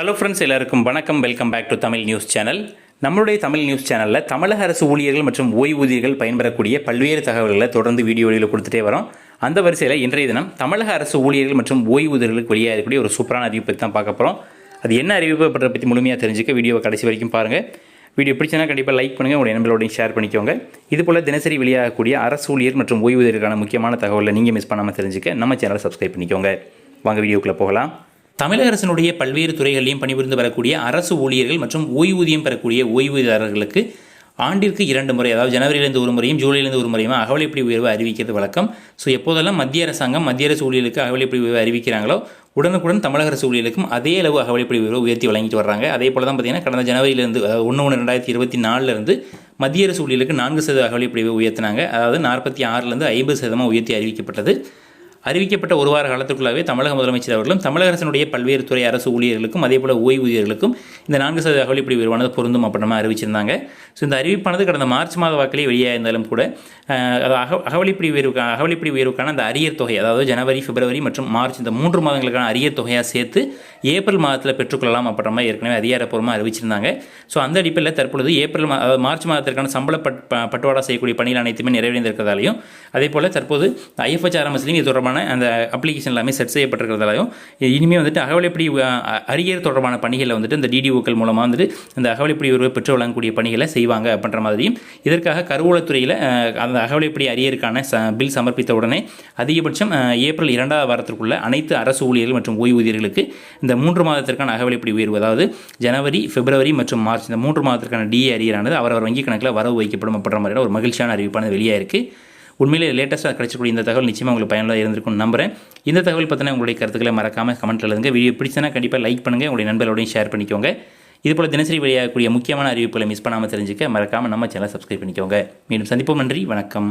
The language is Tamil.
ஹலோ ஃப்ரெண்ட்ஸ் எல்லாருக்கும் வணக்கம். Welcome back to Tamil news channel நம்மளுடைய தமிழ் நியூஸ் சேனலில் தமிழக அரசு ஊழியர்கள் மற்றும் ஓய்வூதியர்கள் பயன்பெறக்கூடிய பல்வேறு தகவல்களை தொடர்ந்து வீடியோ வழியில் கொடுத்துட்டே வரோம். அந்த வரிசையில் இன்றைய தினம் தமிழக அரசு ஊழியர்கள் மற்றும் ஓய்வூதியர்களுக்கு வெளியாகக்கூடிய இருக்கக்கூடிய ஒரு சூப்பரான அறிவிப்பை தான் பார்க்க போகிறோம் அது என்ன அறிவிப்பு பற்றி பற்றி முழுமையாக தெரிஞ்சுக்க வீடியோவை கடைசி வரைக்கும் பாருங்கள் வீடியோ பிடிச்சனா கண்டிப்பாக லைக் பண்ணுங்கள் உங்களுடைய நண்பர்களோடையும் ஷேர் பண்ணிக்கோங்க. இது போல் தினசரி வெளியாகக்கூடிய அரசு ஊழியர் மற்றும் ஓய்வூதியருக்கான முக்கியமான தகவலை நீங்கள் மிஸ் பண்ணாமல் தெரிஞ்சுக்க நம்ம சேனலை சப்ஸ்கிரைப் பண்ணிக்கோங்க. வாங்க வீடியோக்குள்ளே போகலாம். தமிழக அரசினுடைய பல்வேறு துறைகளிலும் பணிபுரிந்து வரக்கூடிய அரசு ஊழியர்கள் மற்றும் ஓய்வூதியம் பெறக்கூடிய ஓய்வூதியதாரர்களுக்கு ஆண்டிற்கு இரண்டு முறை அதாவது ஜனவரியிலிருந்து ஒரு முறையும் ஜூலையிலிருந்து ஒரு முறையும் அகவலைப்படி உயர்வு அறிவிக்கிறது வழக்கம். ஸோ எப்போதெல்லாம் மத்திய அரசாங்கம் மத்திய அரசு ஊழியர்களுக்கு அகவலைப்படி உயர்வு அறிவிக்கிறாங்களோ உடனுக்குடன் தமிழக அரசு ஊழியர்களுக்கும் அதே அளவு அகவலைப்படி உயர்வு உயர்த்தி வழங்கிட்டு வர்றாங்க. அதே போல தான் பார்த்தீங்கன்னா கடந்த ஜனவரியிலிருந்து அதாவது ஒன்று ஒன்று ரெண்டாயிரத்தி இருபத்தி நாலுலேருந்து மத்திய அரசு ஊழியர்களுக்கு நான்கு சதவீத அகவலைப்படி உயர்த்தினாங்க. அதாவது நாற்பத்தி ஆறுலேருந்து ஐம்பது சதவீதமாக உயர்த்தி அறிவிக்கப்பட்டது. அறிவிக்கப்பட்ட ஒரு வார காலத்துக்குள்ளாகவே தமிழக முதலமைச்சர் அவர்களும் தமிழக அரசினுடைய பல்வேறு துறை அரசு ஊழியர்களுக்கும் அதே போல் ஓய்வூதியர்களுக்கும் இந்த நான்கு சதவீத அகவலிப்படி உயர்வானது பொருந்தும் அப்படின்னா அறிவிச்சிருந்தாங்க. ஸோ இந்த அறிவிப்பானது கடந்த மார்ச் மாத வாக்கிலே வெளியாக இருந்தாலும் கூட அது அக அகவலிப்படி உயர்வுக்கான அகவலிப்படி உயர்வுக்கான அந்த அரியர் தொகை அதாவது ஜனவரி பிப்ரவரி மற்றும் மார்ச் இந்த மூன்று மாதங்களுக்கான அரியர் தொகையாக சேர்த்து ஏப்ரல் மாதத்தில் பெற்றுக்கொள்ளலாம் அப்படின்ற மாதிரி ஏற்கனவே அதிகாரப்பூர்வமாக அறிவிச்சிருந்தாங்க. ஸோ அந்த அடிப்படையில் தற்பொழுது ஏப்ரல் மா அதாவது மார்ச் மாதத்திற்கான சம்பள பட் பட்டுவாடா செய்யக்கூடிய பணிகள் அனைத்துமே நிறைவடைந்திருக்கிறதாலையும் அதே போல் தற்போது ஐஎஃப்ஹெச்ஆர்எம்எஸ்லையும் இது தொடர்பான அந்த அப்ளிகேஷன் எல்லாமே செட் செய்யப்பட்டிருக்கிறதாலையும் இனிமேல் வந்துட்டு அகவலைப்படி அரியர் தொடர்பான பணிகளை வந்துட்டு இந்த டிடிஓக்கள் மூலமாக வந்துட்டு இந்த அகவலைப்படி உறவை பெற்று வழங்கக்கூடிய பணிகளை செய்வாங்க அப்படின்ற மாதிரியும் இதற்காக கருவூலத்துறையில் அந்த அகவலைப்படி அரியருக்கான ச பில் சமர்ப்பித்த உடனே அதிகபட்சம் ஏப்ரல் இரண்டாவது வாரத்திற்குள்ள அனைத்து அரசு ஊழியர்கள் மற்றும் ஓய்வூதியர்களுக்கு இந்த மூன்று மாதத்திற்கான அகவலைப்படி உயர்வு அதாவது ஜனவரி பிப்ரவரி மற்றும் மார்ச் இந்த மூன்று மாதத்திற்கான டிஏ அரியரானது அவரவர் வங்கி கணக்கில் வரவு வைக்கப்படும் அப்படின்ற மாதிரியான ஒரு மகிழ்ச்சியான அறிவிப்பானது வெளியாக இருக்குது உண்மையிலே லேட்டஸ்ட்டாக கிடைச்சக்கூடிய இந்த தகவல் நிச்சயமாக உங்களுக்கு பயனுள்ளதாக இருந்திருக்கும்னு நம்புகிறேன் இந்த தகவல் பற்றின உங்களுடைய கருத்துக்களை மறக்காமல் கமெண்ட் எழுதுங்க. வீடியோ பிடிச்சனா கண்டிப்பாக லைக் பண்ணுங்கள் உங்களுடைய நண்பர்களோடையும் ஷேர் பண்ணிக்கோங்க. இது போல் தினசரி வெளியாகக்கூடிய முக்கியமான அறிவிப்புகளை மிஸ் பண்ணாமல் தெரிஞ்சுக்க மறக்காமல் நம்ம சேனலை சப்ஸ்கிரைப் பண்ணிக்கோங்க. மீண்டும் சந்திப்போம். நன்றி. வணக்கம்.